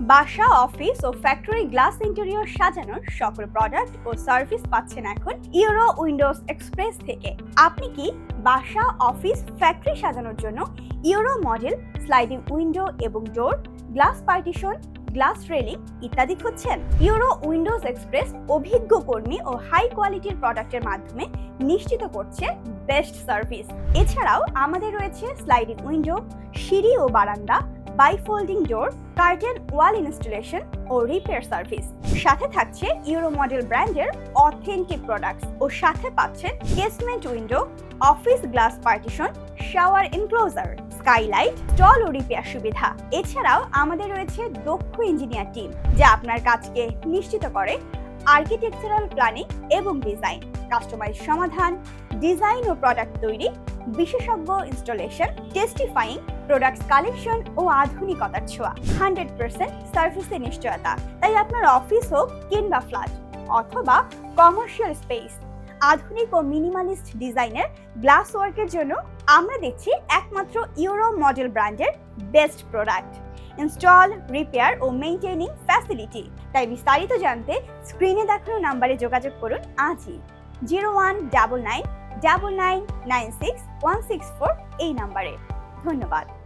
বাসা, অফিস ও factory glass interior সাজানোর সকল প্রোডাক্ট ও সার্ভিস পাচ্ছেন এখন ইউরো উইন্ডোজ এক্সপ্রেস থেকে। আপনি কি বাসা, অফিস ফ্যাক্টরি সাজানোর জন্য ইউরো মডেল স্লাইডিং উইন্ডো এবং door glass partition glass railing ইত্যাদি খুঁজছেন? ইউরো উইন্ডোজ এক্সপ্রেস অভিজ্ঞ কর্মী ও হাই কোয়ালিটির প্রোডাক্টের মাধ্যমে নিশ্চিত করছে বেস্ট সার্ভিস এছাড়াও আমাদের রয়েছে স্লাইডিং উইন্ডো সিঁড়ি ও বারান্দা bifolding door curtain wall installation ও রিপেয়ার সার্ভিস সাথে থাকছে ইউরো মডেল ব্র্যান্ডের অথেন্টিক প্রোডাক্টস ও সাথে পাচ্ছেন casement window office glass partition shower enclosure skylight stall ও রিপেয়ার সুবিধা। এছাড়াও আমাদের রয়েছে দক্ষ ইঞ্জিনিয়ার টিম যা আপনার কাজকে নিশ্চিত করে আর্কিটেকচারাল প্ল্যানিং এবং ডিজাইন কাস্টমাইজ সমাধান ডিজাইন ও প্রোডাক্ট তৈরি বিশেষজ্ঞ ইনস্টলেশন টেস্টিফাইং প্রোডাক্টস কালেকশন ও আধুনিকতার ছোঁয়া। হান্ড্রেড পার্সেন্ট সার্ভিসের নিশ্চয়তা। তাই আপনার অফিস হোক কিংবা ফ্ল্যাট অথবা কমার্শিয়াল স্পেস আধুনিক ও মিনিমালিস্ট ডিজাইনের গ্লাস ওয়ার্কের জন্য আমরা দেখছি একমাত্র ইউরো মডেল ব্র্যান্ডের বেস্ট প্রোডাক্ট ইনস্টল রিপেয়ার ও মেইনটেনিং ফ্যাসিলিটি তাই বিস্তারিত জানতে স্ক্রিনে দেখানো নাম্বারে যোগাযোগ করুন আজই। Zero one double nine double nine nine six one six four এই নাম্বারে। ধন্যবাদ।